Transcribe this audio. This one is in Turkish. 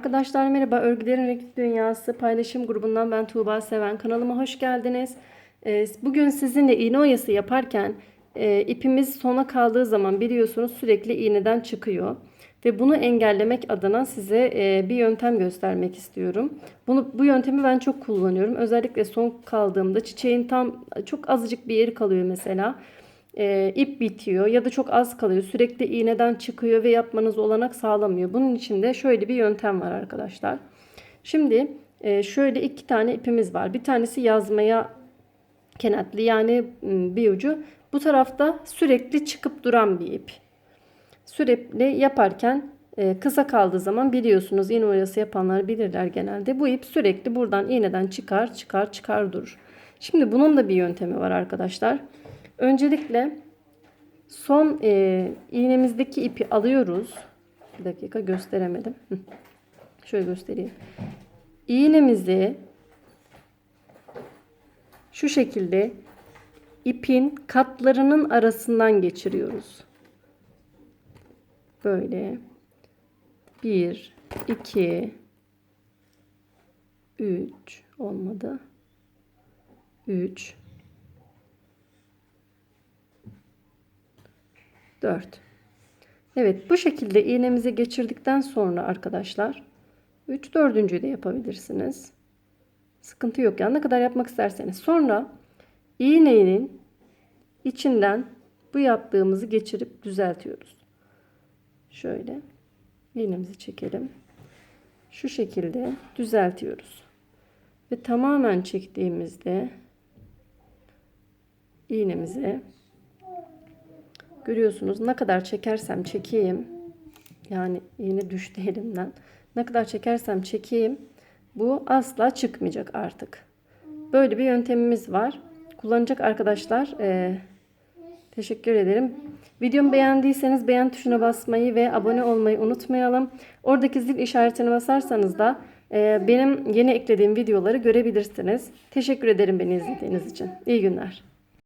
Arkadaşlar merhaba. Örgülerin Renkli Dünyası paylaşım grubundan ben Tuğba Seven. Kanalıma hoş geldiniz. Ee, Bugün sizinle iğne oyası yaparken e, ipimiz sona kaldığı zaman biliyorsunuz sürekli iğneden çıkıyor. Ve bunu engellemek adına size e, bir yöntem göstermek istiyorum. Bunu bu yöntemi ben çok kullanıyorum. Özellikle son kaldığımda çiçeğin tam çok azıcık bir yeri kalıyor mesela e, ip bitiyor ya da çok az kalıyor. Sürekli iğneden çıkıyor ve yapmanız olanak sağlamıyor. Bunun için de şöyle bir yöntem var arkadaşlar. Şimdi e, şöyle iki tane ipimiz var. Bir tanesi yazmaya kenetli yani m, bir ucu. Bu tarafta sürekli çıkıp duran bir ip. Sürekli yaparken e, kısa kaldığı zaman biliyorsunuz iğne oyası yapanlar bilirler genelde. Bu ip sürekli buradan iğneden çıkar çıkar çıkar durur. Şimdi bunun da bir yöntemi var arkadaşlar. Öncelikle son e, iğnemizdeki ipi alıyoruz. Bir dakika gösteremedim. Şöyle göstereyim. İğnemizi şu şekilde ipin katlarının arasından geçiriyoruz. Böyle. 1 2 3 olmadı. 3 4. Evet bu şekilde iğnemizi geçirdikten sonra arkadaşlar 3 dördüncüyü de yapabilirsiniz. Sıkıntı yok yani ne kadar yapmak isterseniz. Sonra iğnenin içinden bu yaptığımızı geçirip düzeltiyoruz. Şöyle iğnemizi çekelim. Şu şekilde düzeltiyoruz. Ve tamamen çektiğimizde iğnemizi Görüyorsunuz ne kadar çekersem çekeyim. Yani iğne düştü elimden. Ne kadar çekersem çekeyim. Bu asla çıkmayacak artık. Böyle bir yöntemimiz var. Kullanacak arkadaşlar e, teşekkür ederim. Videomu beğendiyseniz beğen tuşuna basmayı ve abone olmayı unutmayalım. Oradaki zil işaretine basarsanız da e, benim yeni eklediğim videoları görebilirsiniz. Teşekkür ederim beni izlediğiniz için. İyi günler.